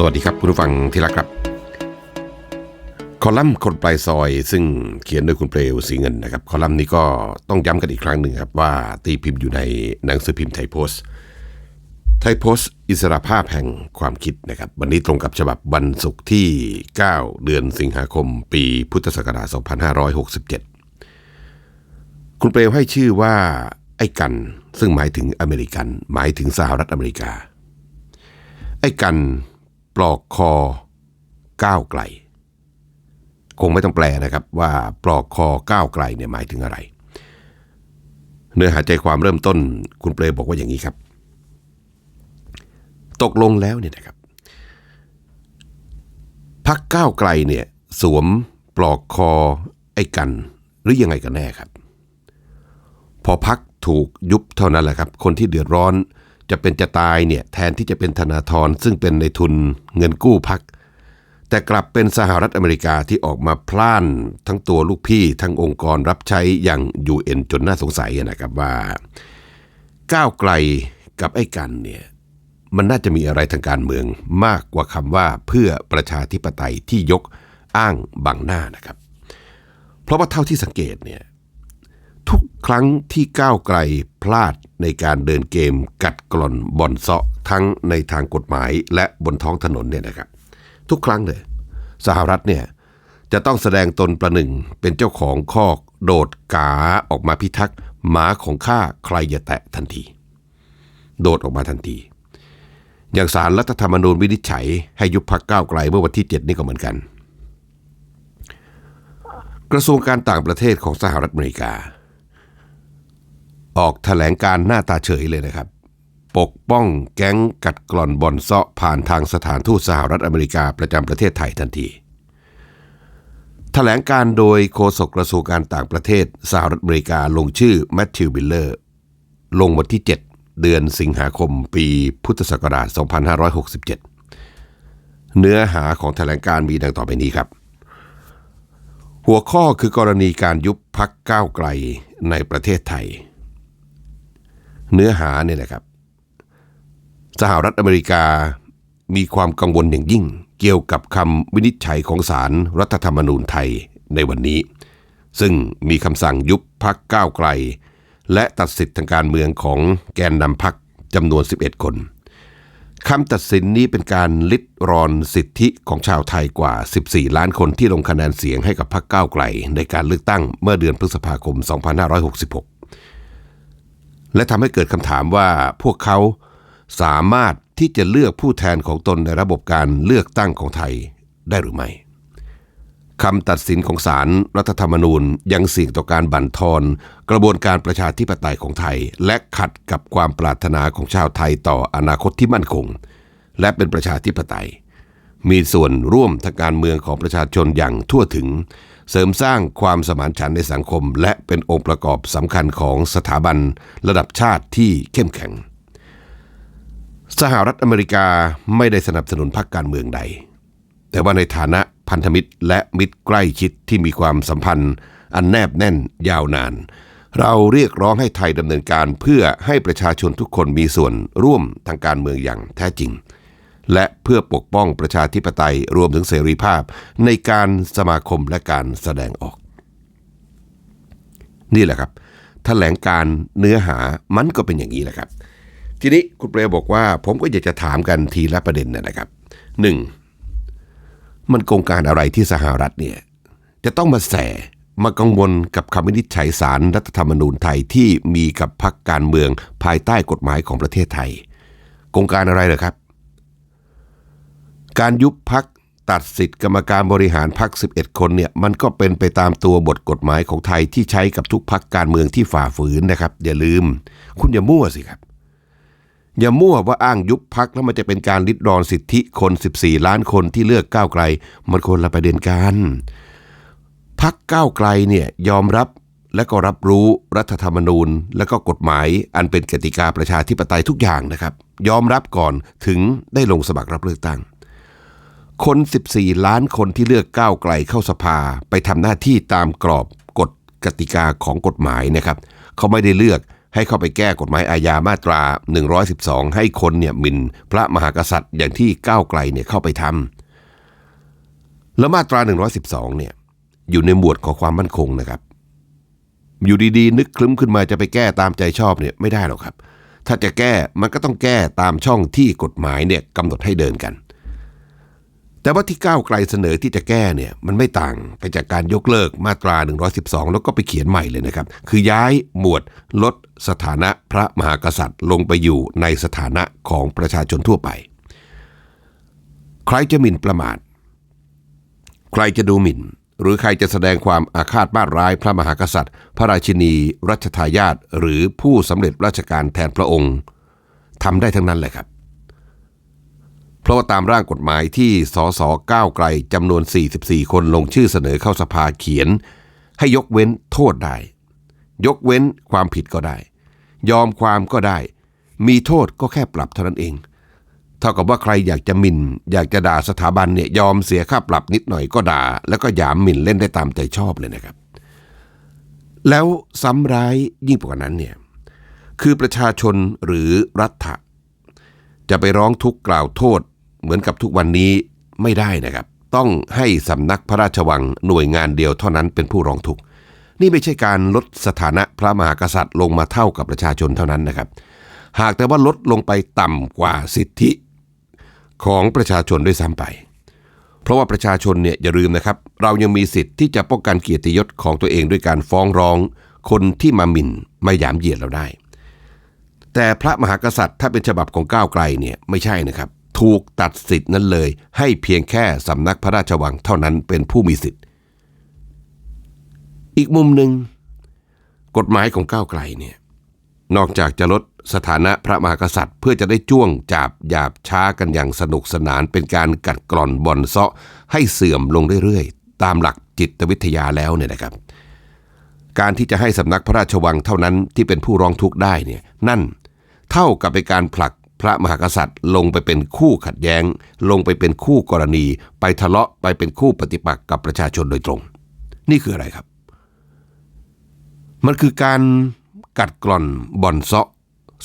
สวัสดีครับคุณผู้ฟังที่รักครับ คอลัมน์คนปลายซอย ซึ่งเขียนโดยคุณเปลวสีเงินนะครับ คอลัมน์นี้ก็ต้องย้ำกันอีกครั้งหนึ่งครับว่าตีพิมพ์อยู่ในหนังสือพิมพ์ไทยโพสต์ไทยโพสต์อิสระภาพแห่งความคิดนะครับ วันนี้ตรงกับฉบับวันศุกร์ที่ 9 เดือนสิงหาคม ปีพุทธศักราช 2567 คุณเปลวให้ชื่อว่าไอ้กันซึ่งหมายถึงอเมริกัน หมายถึงสหรัฐอเมริกา ไอ้กัน ปลอกคอก้าวไกล คงไม่ต้องแปลนะครับว่าปลอกคอก้าวไกลเนี่ยหมายถึงอะไร เนื้อหาใจความเริ่มต้นคุณเปลบอกว่าอย่างนี้ครับ ตกลงแล้วเนี่ยนะครับพักก้าวไกลเนี่ยสวมปลอกคอไอ้กันหรือยังไงกันแน่ครับ พอพักถูกยุบเท่านั้นแหละครับ คนที่เดือดร้อน จะเป็นจะตายเนี่ยแทนที่จะเป็นธนาธรซึ่งเป็นในทุนเงินกู้พัก แต่กลับเป็นสหรัฐอเมริกาที่ออกมาพล่านทั้งตัวลูกพี่ทั้งองค์กรรับใช้อย่าง UN จนน่าสงสัยนะครับว่า ก้าวไกลกับไอ้กันเนี่ยมันน่าจะมีอะไรทางการเมืองมากกว่าคำว่าเพื่อประชาธิปไตยที่ยกอ้างบังหน้านะครับ เพราะว่าเท่าที่สังเกตเนี่ยทุกครั้งที่ก้าวไกลพลาด ในการเดินเกมกัดกร่อนบ่อนเซาะทั้งในทางกฎหมายและบนท้องถนนเนี่ยนะครับ ทุกครั้งเลยสหรัฐเนี่ยจะต้องแสดงตนประหนึ่งเป็นเจ้าของคอกโดดกาออกมาพิทักษ์หมาของข้าใครอย่าแตะทันที โดดออกมาทันที อย่างสารรัฐธรรมนูญวินิจฉัยให้ยุบพักก้าวไกลเมื่อวันที่ 7 นี่ก็เหมือนกัน กระทรวงการต่างประเทศของสหรัฐอเมริกา ออกแถลงการหน้าตาเฉยเลยนะครับ ปกป้องแก๊งกัดกร่อนบอนเซาะผ่านทางสถานทูตสหรัฐอเมริกาประจำประเทศไทยทันทีแถลงการโดยโฆษกกระทรวงการต่างประเทศสหรัฐอเมริกาลงชื่อแมทธิวบิลเลอร์ ลงวันที่ 7 เดือนสิงหาคมปีพุทธศักราช 2567 เนื้อหาของแถลงการมีดังต่อไปนี้ครับหัวข้อคือกรณีการยุบพักก้าวไกลในประเทศไทย เนื้อหาเนี่ยนะครับ สหรัฐอเมริกามีความกังวลอย่างยิ่ง เกี่ยวกับคำวินิจฉัยของศาลรรัฐธรรมนูญไทยในวันนี้ ซึ่งมีคำสั่งยุบพักก้าวไกล และตัดสิทธิทางการเมืองของแกนนำพักจำนวน 11 คนคำตัดสินนี้เป็นการลิดรอนสิทธิของชาวไทยกว่า 14 ล้านคนที่ลงคะแนนเสียงให้กับพรรคก้าวไกล ในการเลือกตั้งเมื่อเดือนพฤษภาคม 2566 และทำให้เกิดคำถามว่าพวกเขาสามารถที่จะเลือกผู้แทนของตนในระบบการเลือกตั้งของไทยได้หรือไม่คำตัดสินของศาลรรัฐธรรมนูญยังเสี่ยงต่อการบั่นทอน กระบวนการประชาธิปไตยของไทย และขัดกับความปรารถนาของชาวไทยต่ออนาคตที่มั่นคง และเป็นประชาธิปไตย มีส่วนร่วมทางการเมืองของประชาชนอย่างทั่วถึง เสริมสร้างความสมานฉันในสังคม และเป็นองค์ประกอบสำคัญของสถาบันระดับชาติที่เข้มแข็ง สหรัฐอเมริกาไม่ได้สนับสนุนพรรคการเมืองใด แต่ว่าในฐานะพันธมิตรและมิตรใกล้ชิดที่มีความสัมพันธ์ อันแนบแน่นยาวนาน เราเรียกร้องให้ไทยดำเนินการเพื่อให้ประชาชนทุกคนมีส่วนร่วมทางการเมืองอย่างแท้จริง และเพื่อปกป้องประชาธิปไตยรวมถึงเสรีภาพ ในการสมาคมและการแสดงออก นี่แหละครับแถลงการเนื้อหามันก็เป็นอย่างนี้แหละครับ ทีนี้คุณเปรบอกว่า ผมก็อยากจะถามกันทีละประเด็นนะครับหนึ่งมันโกงการอะไรที่สหรัฐเนี่ยจะต้องมาแสมากังวลกับคำวินิจฉัยสารรัฐธรรมนูญไทยที่มีกับพรรคการเมืองภายใต้กฎหมายของประเทศไทยโกงการอะไรเหรอครับ การยุบพักตัดสิทธิ์กรรมการบริหารพัก 11 คนเนี่ยมันก็เป็นไปตามตัวบทกฎหมายของไทยที่ใช้กับทุกพักการเมืองที่ฝ่าฝืนนะครับ อย่าลืม คุณอย่ามั่วสิครับ อย่ามั่วว่าอ้างยุบพักแล้วมันจะเป็นการลิดรอนสิทธิคน 14 ล้านคนที่เลือกก้าวไกล มันคนละประเด็นกันพักก้าวไกลเนี่ยยอมรับและก็รับรู้รัฐธรรมนูญ และก็กฎหมายอันเป็นกติกาประชาธิปไตยทุกอย่างนะครับ ยอมรับก่อนถึงได้ลงสมัครรับเลือกตั้ง คน 14 ล้านคนที่เลือกก้าวไกลเข้าสภาไปทำหน้าที่ตามกรอบกฎกติกาของกฎหมายนะครับ เขาไม่ได้เลือกให้เข้าไปแก้กฎหมายอาญามาตรา 112 ให้คนเนี่ยหมิ่นพระมหากษัตริย์อย่างที่ก้าวไกลเนี่ยเข้าไปทำแล้วมาตรา 112 เนี่ยอยู่ในหมวดของความมั่นคงนะครับ อยู่ดีๆ นึกคลึ้มขึ้นมาจะไปแก้ตามใจชอบเนี่ยไม่ได้หรอกครับ ถ้าจะแก้มันก็ต้องแก้ตามช่องที่กฎหมายเนี่ยกำหนดให้เดินกัน แต่ว่าที่ก้าวไกลเสนอที่จะแก้เนี่ยมันไม่ต่างไปจากการยกเลิกมาตรา 112 แล้วก็ไปเขียนใหม่เลยนะครับ คือย้ายหมวดลดสถานะพระมหากษัตริย์ลงไปอยู่ในสถานะของประชาชนทั่วไป ใครจะหมิ่นประมาท ใครจะดูหมิ่น หรือใครจะแสดงความอาฆาตมาร้ายพระมหากษัตริย์ พระราชินี รัชทายาทหรือผู้สำเร็จราชการแทนพระองค์ทำได้ทั้งนั้นแหละครับ ราะว่าตามร่างกฎหมายที่สสก้าวไกลจำนวน 44 คนลงชื่อเสนอเข้าสภาเขียน ให้ยกเว้นโทษได้ ยกเว้นความผิดก็ได้ ยอมความก็ได้ มีโทษก็แค่ปรับเท่านั้นเอง เท่ากับว่าใครอยากจะหมิน่น อยากจะด่าสถาบันเนี่ยยอมเสียค่าปรับนิดหน่อยก็ด่า แล้วก็หยามหมิ่นเล่นได้ตามใจชอบเลยนะครับ แล้วซ้ำร้ายยิ่งกว่านั้นเนี่ยคือประชาชนหรือรัฐะจะไปร้องทุกข์กล่าวโทษ เหมือนกับทุกวันนี้ไม่ได้นะครับ ต้องให้สำนักพระราชวังหน่วยงานเดียวเท่านั้นเป็นผู้ร้องทุกข์นี่ไม่ใช่การลดสถานะพระมหากษัตริย์ลงมาเท่ากับประชาชนเท่านั้นนะครับ หากแต่ว่าลดลงไปต่ำกว่าสิทธิของประชาชนด้วยซ้ำไป เพราะว่าประชาชนเนี่ยอย่าลืมนะครับ เรายังมีสิทธิ์ที่จะป้องกันเกียรติยศของตัวเองด้วยการฟ้องร้อง คนที่มาหมิ่นมาหยามเหยียดเราได้ แต่พระมหากษัตริย์ถ้าเป็นฉบับของก้าวไกลเนี่ยไม่ใช่นะครับ ถูกตัดสิทธิ์นั้นเลย ให้เพียงแค่สำนักพระราชวังเท่านั้นเป็นผู้มีสิทธิ์ อีกมุมหนึ่งกฎหมายของก้าวไกลเนี่ยนอกจากจะลดสถานะพระมหากษัตริย์ เพื่อจะได้จ้วงจาบหยาบช้ากันอย่างสนุกสนานเป็นการกัดกร่อนบ่อนเซาะให้เสื่อมลงเรื่อยๆ ตามหลักจิตวิทยาแล้วเนี่ยนะครับ การที่จะให้สำนักพระราชวังเท่านั้นที่เป็นผู้ร้องทุกข์ได้เนี่ยนั่นเท่ากับเป็นการผลัก พระมหากษัตริย์ลงไปเป็นคู่ขัดแย้ง ลงไปเป็นคู่กรณี ไปทะเลาะไปเป็นคู่ปฏิปักษ์กับประชาชนโดยตรง นี่คืออะไรครับ มันคือการกัดกร่อนบ่อนเซาะ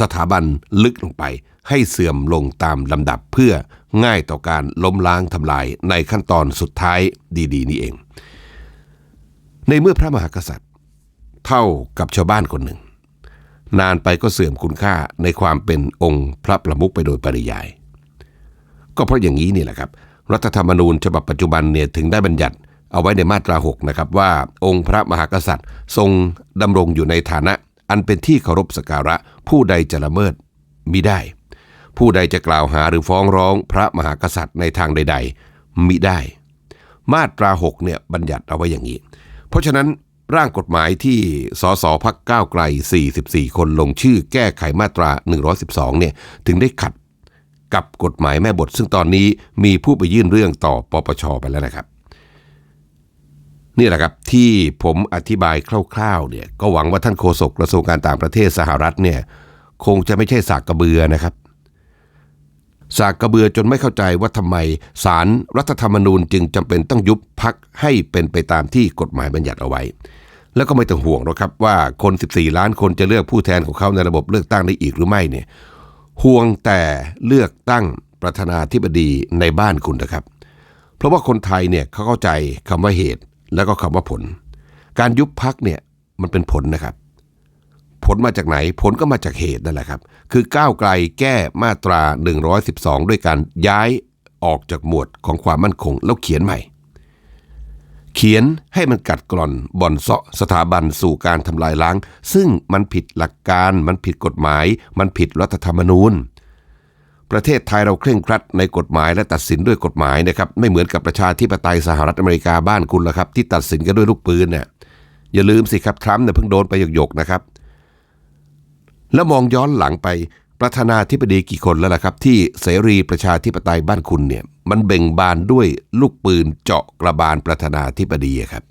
สถาบันลึกลงไป ให้เสื่อมลงตามลำดับเพื่อง่ายต่อการล้มล้างทำลายในขั้นตอนสุดท้ายดีๆ นี่เอง ในเมื่อพระมหากษัตริย์ เท่ากับชาวบ้านคนหนึ่ง นานไปก็เสื่อมคุณค่าในความเป็นองค์พระประมุขไปโดยปริยาย ก็เพราะอย่างนี้นี่แหละครับ รัฐธรรมนูญฉบับปัจจุบันเนี่ยถึงได้บัญญัติเอาไว้ในมาตรา 6 นะครับว่า องค์พระมหากษัตริย์ ทรงดำรงอยู่ในฐานะ อันเป็นที่เคารพสักการะผู้ใดจะละเมิดมิได้ ผู้ใดจะกล่าวหาหรือฟ้องร้องพระมหากษัตริย์ในทางใด ๆมิได้ มาตรา 6 เนี่ยบัญญัติเอาไว้อย่างนี้ เพราะฉะนั้น ร่างกฎหมายที่สสพักก้าวไกล 44 คนลงชื่อแก้ไขมาตรา 112 เนี่ยถึงได้ขัดกับกฎหมายแม่บท ซึ่งตอนนี้มีผู้ไปยื่นเรื่องต่อปปชไปแล้วนะครับ นี่แหละครับที่ผมอธิบายคร่าวๆเนี่ยก็หวังว่าท่านโฆษกกระทรวงการต่างประเทศสหรัฐเนี่ยคงจะไม่ใช่สากกระเบือนะครับสากกระเบือจนไม่เข้าใจว่าทำไมสารรัฐธรรมนูญจึงจำเป็นต้องยุบพักให้เป็นไปตามที่กฎหมายบัญญัติเอาไว้ แล้วก็ไม่ต้องห่วงหรอกครับว่าคน 14 ล้านคนจะเลือกผู้แทนของเขาในระบบเลือกตั้งได้อีกหรือไม่เนี่ยห่วงแต่เลือกตั้งประธานาธิบดีในบ้านคุณนะครับ เพราะว่าคนไทยเนี่ยเขาเข้าใจคำว่าเหตุแล้วก็คำว่าผล การยุบพักเนี่ยมันเป็นผลนะครับ ผลมาจากไหนผลก็มาจากเหตุนั่นแหละครับ คือก้าวไกลแก้มาตรา 112 ด้วยการย้ายออกจากหมวดของความมั่นคงแล้วเขียนใหม่ เขียนให้มันกัดกร่อนบ่อนเซาะสถาบันสู่การทำลายล้าง ซึ่งมันผิดหลักการมันผิดกฎหมาย มันผิดรัฐธรรมนูญ ประเทศไทยเราเคร่งครัดในกฎหมายและตัดสินด้วยกฎหมายนะครับไม่เหมือนกับประชาธิปไตยสหรัฐอเมริกาบ้านคุณละครับ ที่ตัดสินกันด้วยลูกปืนเนี่ยอย่าลืมสิครับทรัมป์เนี่ยเพิ่งโดนไปหยกๆนะครับ แล้วมองย้อนหลังไปประธานาธิบดีกี่คนแล้วล่ะครับ ที่เสรีประชาธิปไตยบ้านคุณเนี่ย มันเบ่งบานด้วยลูกปืนเจาะกระบาลประธานาธิบดีครับ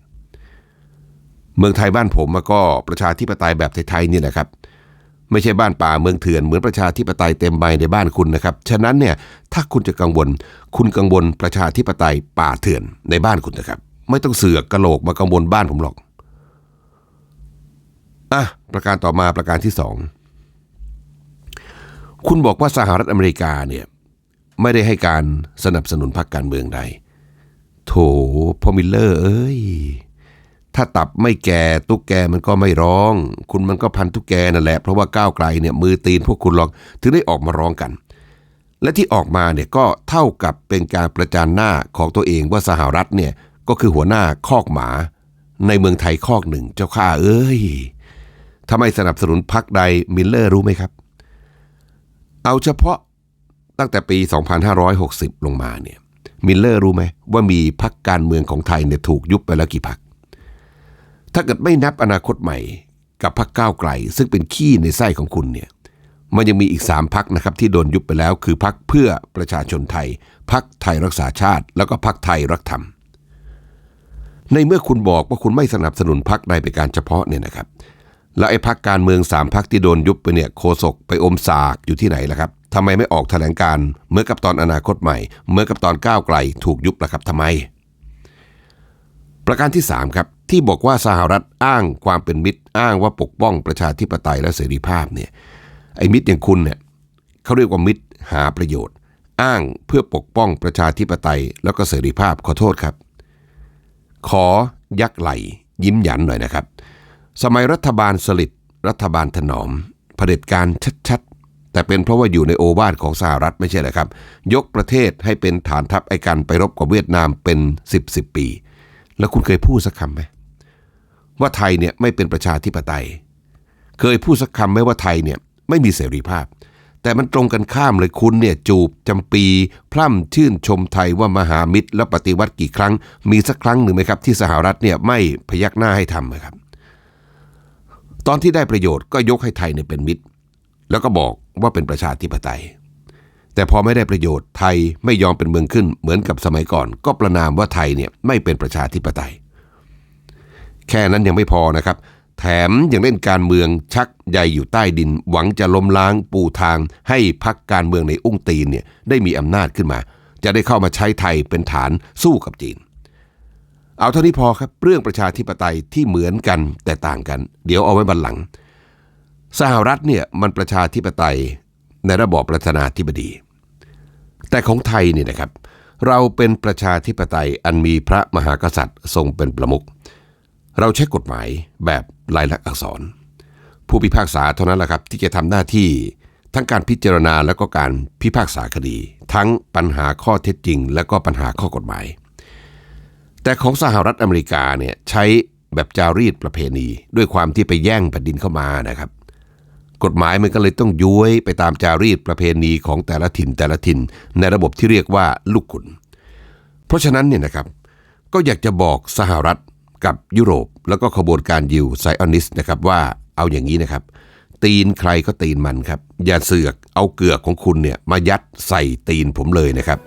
เมืองไทยบ้านผมมันก็ประชาธิปไตยแบบไทยๆนี่แหละครับ ไม่ใช่บ้านป่าเมืองเถื่อนเหมือนประชาธิปไตยเต็มใบในบ้านคุณนะครับ ฉะนั้นเนี่ยถ้าคุณจะกังวล คุณกังวลประชาธิปไตยป่าเถื่อนในบ้านคุณนะครับ ไม่ต้องเสือกกระโหลกมากังวลบ้านผมหรอกอะประการต่อมาประการที่สองคุณบอกว่าสหรัฐอเมริกาเนี่ย ไม่ได้ให้การสนับสนุนพรรคการเมืองใด โถพอมิลเลอร์ เอ้ย ถ้าตับไม่แก่ตุ๊กแกมันก็ไม่ร้อง คุณมันก็พันตุ๊กแกนั่นแหละ เพราะว่าก้าวไกลเนี่ยมือตีนพวกคุณหรอกถึงได้ออกมาร้องกัน และที่ออกมาเนี่ยก็เท่ากับเป็นการประจานหน้าของตัวเองว่าสหรัฐเนี่ยก็คือหัวหน้าคอกหมา ในเมืองไทยคอกหนึ่งเจ้าข้าเอ้ยทำไมสนับสนุนพรรคใดมิลเลอร์รู้ไหมครับ เอาเฉพาะ ตั้งแต่ปี 2560 ลงมาเนี่ยมิลเลอร์รู้ไหมว่ามีพรรคการเมืองของไทยเนี่ยถูกยุบไปแล้วกี่พรรคถ้าเกิดไม่นับอนาคตใหม่กับพรรคก้าวไกล ซึ่งเป็นขี้ในไส้ของคุณเนี่ยมันยังมีอีกสามพักนะครับที่โดนยุบไปแล้ว คือพักเพื่อประชาชนไทย พักไทยรักษาชาติ แล้วก็พักไทยรักธรรม ในเมื่อคุณบอกว่าคุณไม่สนับสนุนพักใดเป็นการเฉพาะเนี่ยนะครับ แล้วไอ้พักการเมืองสามพักที่โดนยุบไปเนี่ยโคศกไปอมสากอยู่ที่ไหนล่ะครับ ทำไมไม่ออกแถลงการณ์เมื่อกับตอนอนาคตใหม่เมื่อกับตอนก้าวไกลถูกยุบละครับทำไม ประการที่ 3 ครับ ที่บอกว่าสหรัฐอ้างความเป็นมิตร อ้างว่าปกป้องประชาธิปไตยและเสรีภาพเนี่ยไอ้มิตรอย่างคุณเนี่ยเขาเรียกว่ามิตรหาประโยชน์ อ้างเพื่อปกป้องประชาธิปไตยแล้วก็เสรีภาพขอโทษครับ ขอยักไหลยิ้มหยันหน่อยนะครับ สมัยรัฐบาลสลิดรัฐบาลถนอมเผด็จการชัด แต่เป็นเพราะว่าอยู่ในโอวาทของสหรัฐไม่ใช่เหรอครับ ยกประเทศให้เป็นฐานทัพไอ้กันไปรบกับเวียดนามเป็น 10บสปี แล้วคุณเคยพูดสักคำไหมว่าไทยเนี่ยไม่เป็นประชาธิปไตย เคยพูดสักคำไหมว่าไทยเนี่ยไม่มีเสรีภาพ แต่มันตรงกันข้ามเลยคุณเนี่ยจูบจำปี พร่ำชื่นชมไทยว่ามหามิตรและปฏิวัติกี่ครั้ง มีสักครั้งหนึ่งไหมครับ ที่สหรัฐเนี่ยไม่พยักหน้าให้ทำนะครับ ตอนที่ได้ประโยชน์ก็ยกให้ไทยเนี่ยเป็นมิตร แล้วก็บอก เป็นประชาธิปไตย แต่พอไม่ได้ประโยชน์ไทยไม่ยอมเป็นเมืองขึ้นเหมือนกับสมัยก่อน ก็ประนามว่าไทยเนี่ยไม่เป็นประชาธิปไตย แค่นั้นยังไม่พอนะครับ แถมยังเล่นการเมืองชักใยอยู่ใต้ดิน หวังจะล้มล้างปูทาง ให้พักการเมืองในอุ้งตีนเนี่ยได้มีอำนาจขึ้นมา จะได้เข้ามาใช้ไทยเป็นฐานสู้กับจีนเอาเท่านี้พอครับเรื่องประชาธิปไตยที่เหมือนกันแต่ต่างกัน เดี๋ยวเอาไว้บันหลัง สหรัฐเนี่ยมันประชาธิปไตยในระบอบประธานาธิบดี แต่ของไทยเนี่ยนะครับ เราเป็นประชาธิปไตยอันมีพระมหากษัตริย์ทรงเป็นประมุขเราใช้กฎหมายแบบลายลักษณ์อักษร ผู้พิพากษาเท่านั้นแหละครับที่จะทำหน้าที่ทั้งการพิจารณาและก็การพิพากษาคดี ทั้งปัญหาข้อเท็จจริง และก็ปัญหาข้อกฎหมาย แต่ของสหรัฐอเมริกาเนี่ยใช้แบบจารีตประเพณี ด้วยความที่ไปแย่งแผ่นดินเข้ามานะครับ กฎหมายมันก็เลยต้องย้วยไปตามจารีตประเพณีของแต่ละถิ่นแต่ละถิ่น ในระบบที่เรียกว่าลูกขุน เพราะฉะนั้นเนี่ยนะครับ ก็อยากจะบอกสหรัฐกับยุโรป แล้วก็ขบวนการยิวไซออนิสนะครับว่าเอาอย่างนี้นะครับ ตีนใครก็ตีนมันครับ อย่าเสือกเอาเกือกของคุณเนี่ยมายัดใส่ตีนผมเลยนะครับ